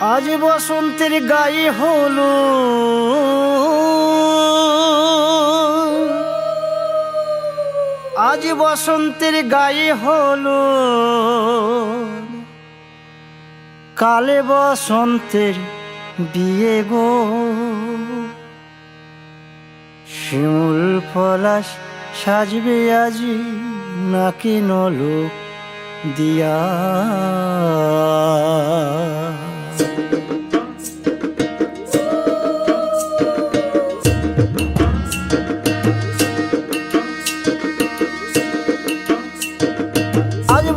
আজ বসন্তের গায়ে হলো আজ বসন্তের গায়ে হলো কালে বসন্তের বিয়ে গো। শিমুল পলাশ সাজবে আজি নাকি নলোক দিয়া।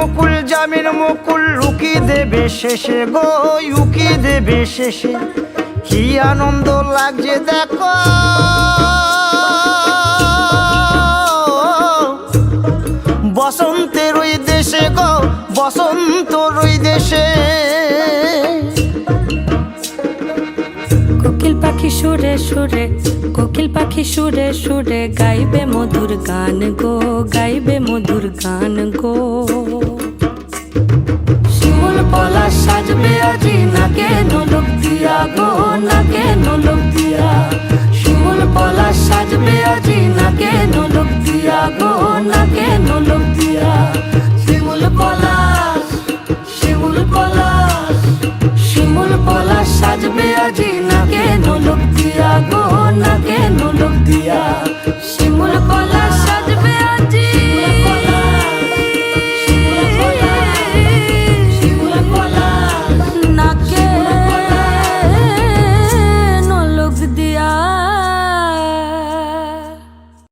মুকুল জামিন মুকুল লুকি দেবে শেষে গো, উকি দেবে শেষে। কি আনন্দ লাগছে দেখো। বসন্তের ওই দেশে গো, বসন্ত সুরে সুরে, কোকিল পাখি সুরে সুরে, গাইবে মধুর গান গো, গাইবে মধুর গান গো। শিমুল পলা সাজবে আজি না কেন লোক দিয়া গো না কেন লোক দিয়া। শিমুল পলা সাজবে আজি না কেন লোক দিয়া গো না কেন লোক দিয়া। শিমুল পলা শিমুল পলা শিমুল পলা সাজবে আজি না